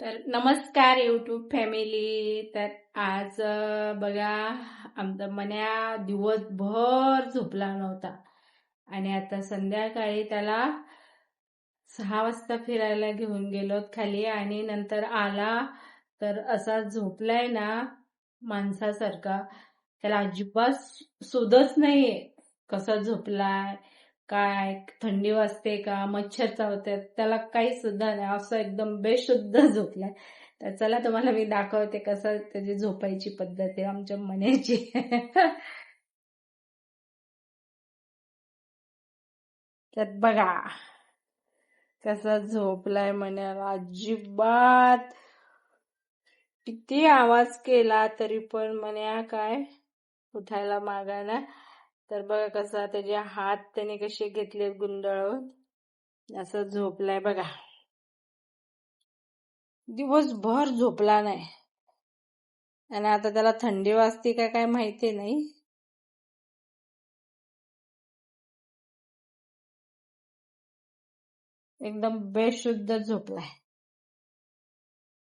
तर नमस्कार YouTube family तर आज बघा आमचा मन्या दिवसभर झोपला नव्हता. आणि आता संध्याकाळी त्याला सहा वाजता फिरायला घेऊन गेलो खाली आणि नंतर आला. तर असा झोपलाय ना माणसासारखा. त्याला अजिबात सुधच नाहीये कसा झोपलाय. काय थंडी वाजते का मच्छर चावतात त्याला काही सुद्धा नाही. असं एकदम बेशुद्ध झोपलाय. तर चला तुम्हाला मी दाखवते कसं त्याची झोपायची पद्धत आहे आमच्या मण्याची. त्यात बघा कसा झोपलाय मण्याला. अजिबात किती आवाज केला तरी पण मन्या काय उठायला मागायला तर बघा कसा त्याचे हात त्याने कसे घेतले गुंडाळून. असं झोपलाय बघा. दिवसभर झोपला नाही. आणि आता त्याला थंडी वाजते का काय माहिती नाही. एकदम बेशुद्ध झोपलाय.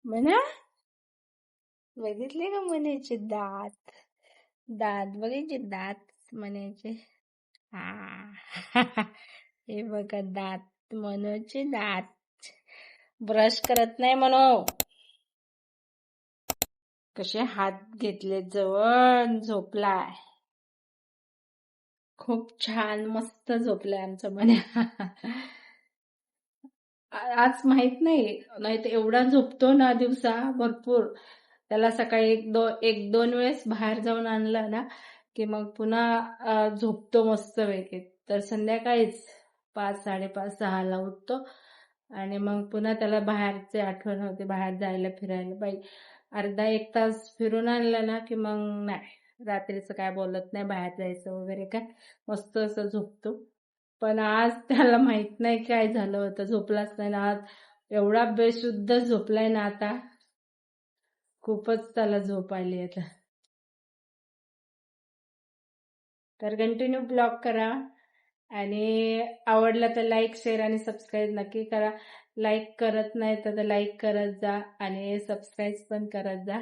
म्हणा बघितले का म्हणायचे दात? दात बघायचे दात. म्हणायचे हा हे बघा दात मनोचे दात. ब्रश करत नाही म्हणो. कसे हात घेतले जवळ झोपलाय. खूप छान मस्त झोपलाय आमचं मन्या आज माहीत नाही नाही तर एवढा झोपतो ना दिवसा भरपूर. त्याला सकाळी एक दो एक दोन वेळेस बाहेर जाऊन आणलं ना की मग पुन्हा झोपतो मस्त वेगळी तर संध्याकाळीच पाच साडेपाच सहाला उठतो. आणि मग पुन्हा त्याला बाहेरचे आठवण होते बाहेर जायला फिरायला. पाहिजे अर्धा एक तास फिरून आणलं ना की मग नाही. रात्रीचं काय बोलत नाही बाहेर जायचं वगैरे काय. मस्त असं झोपतो. पण आज त्याला माहीत नाही काय झालं होतं झोपलाच नाही ना आज. एवढा बेशुद्ध झोपलाय ना आता. खूपच त्याला झोप आली आता. तर कंटिन्यू ब्लॉग करा. आणि आवडला तर लाईक शेअर आणि सबस्क्राईब नक्की करा. लाईक करत नाही तर लाईक करत जा आणि सबस्क्राईब पण करत जा.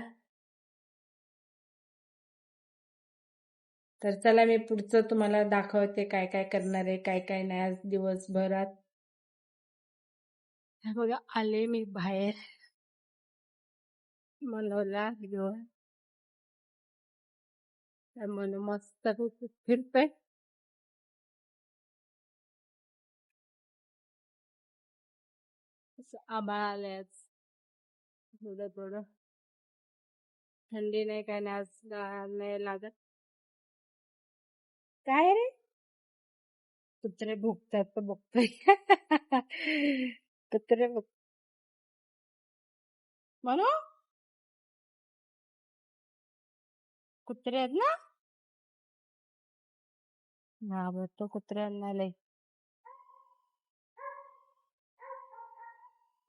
तर चला मी पुढचं तुम्हाला दाखवते काय काय करणार आहे काय काय नाही आज दिवसभरात. बघा आले मी बाहेर. मनोला घेऊन. तर मस्त फिरतोय. असं आभाळ आलंय थोडं थोडं. थंडी नाही काय नाही लागत. काय रे? कुत्रे भुकतात तर बघतोय कुत्रे बघ म्हणू? कुत्रे आहेत ना घाबरतो कुत्र्यांना लय.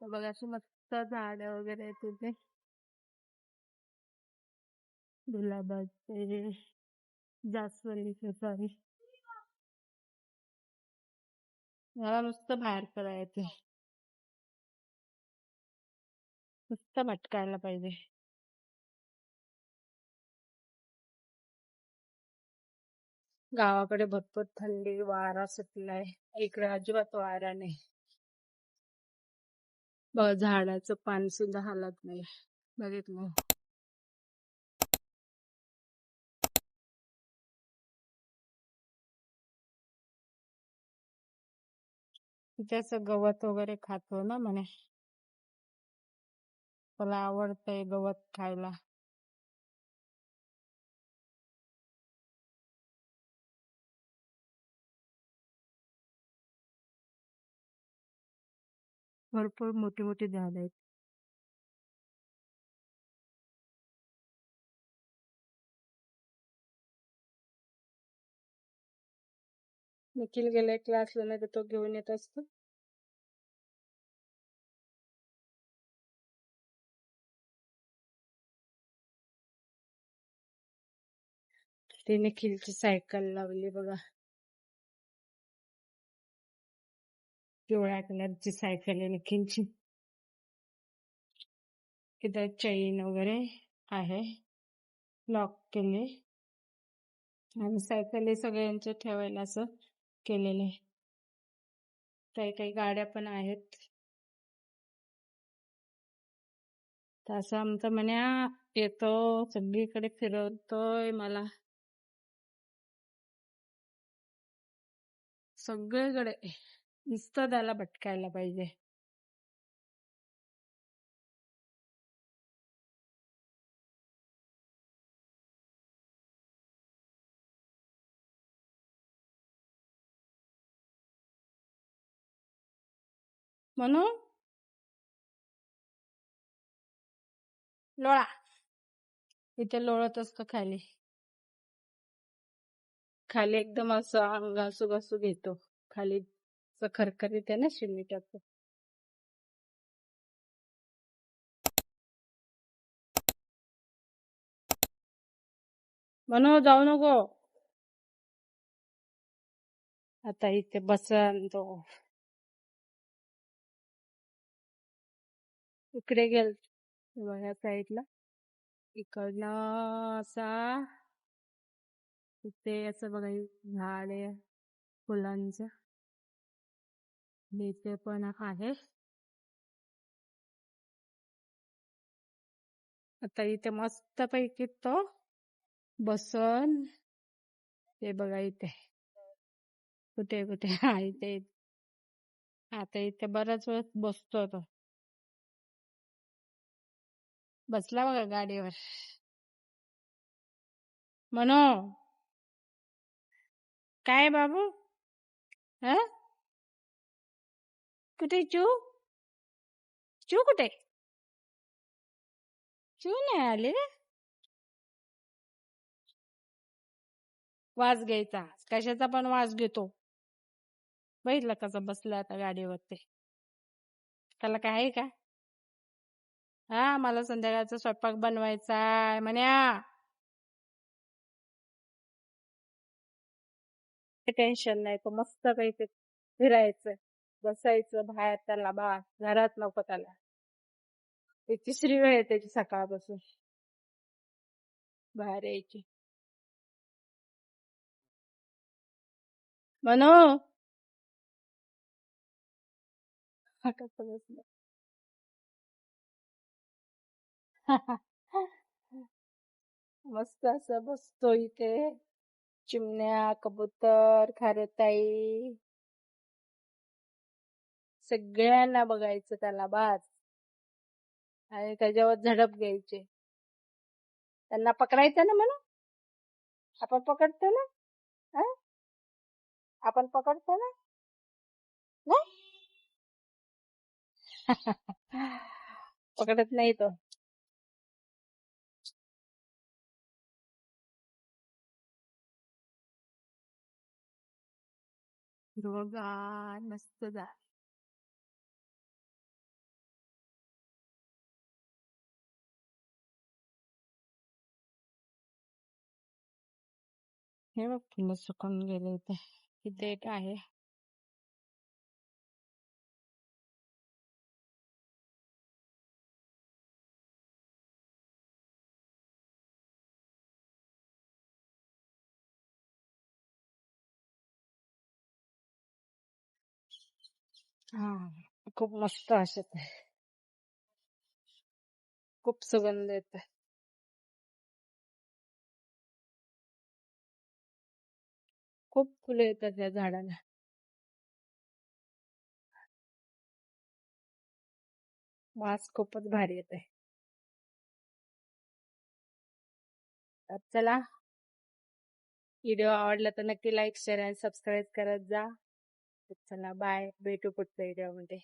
बघा अशी मस्त झाड वगैरे आहेत तिथे. गुलाबाचे जास्वंदीचे सॉरी मला नुसतं बाहेर करायचं नुसतं भटकायला पाहिजे. गावाकडे भरपूर थंडी वारा सुटलाय. इकडे अजिबात वारा नाही. बघ झाडाचं पान सुद्धा हालत नाही. बघितलं? तिथे गवत वगैरे खातो ना म्हणे. मला आवडतंय गवत खायला. भरपूर मोठी मोठी झाड आहेत. निखिल गेलाय क्लासला नाही तर तो घेऊन येत असतो. ते निखिलची सायकल लावली बघा. पिवळ्या कलरची सायकल आहे लखींची तिथं चैन वगैरे आहे. लॉक केले. आणि सायकली सगळ्यांच्या ठेवायला असं केलेलं आहे. काही काही गाड्या पण आहेत. तर असं आमचा म्हण्या येतो. सगळीकडे फिरवतोय मला. सगळीकडे. नुसतं त्याला भटकायला पाहिजे. म्हणून लोळा. इथे लोळत असतो खाली. खाली एकदम असं घासू घासू घेतो. खाली खरखरीत आहे ना शिमिटाचं म्हणून जाऊ नको. आता इथे बसन तो. इकडे गेल बघा साईडला. इकडनं असा. इथे असं बघा झाड आहे फुलांचं. इथे पण आहे आता इथे मस्त पैकी तो बसन. ते बघा इथे. कुठे कुठे? हा इथे आता इथे बराच वेळ बसतो तो. बसला बघा गाडीवर. म्हण काय बाबू? ह कुठे चू? चू कुठे? चू नाही आले वाज घ्यायचा. कशाचा पण वाज घेतो. बघितलं कसं बसलं आता गाडीवर ते त्याला काय आहे का? हा मला संध्याकाळचा स्वयंपाक बनवायचा आहे म्हण्या. टेन्शन नाही तो मस्त पैकी फिरायचं बसायचं बाहेर त्याला बा घरात नको त्याला. ती तिसरी वेळ आहे त्याची सकाळपासून. बाहेर यायची. म्हणू मस्त असं बसतो इथे. चिमण्या कबूतर खारताई सगळ्यांना बघायचं त्याला बाज. आणि त्याच्यावर झडप घ्यायचे. त्यांना पकडायचं ना म्हणून? आपण पकडतो ना? आपण पकडतो ना? पकडत नाही तो. हिरवगार मस्त जा हे बघ फुलं सुकून गेले इथे. इथे एक आहे. हा खूप मस्त असत खूप सुगंध येत. खूप फुले येतात या झाडाला. वास खूपच भारी येत आहे तर चला. व्हिडिओ आवडला तर नक्की लाईक शेअर आणि सबस्क्राईब करत जा. चला बाय. भेटू पुढच्या व्हिडिओमध्ये.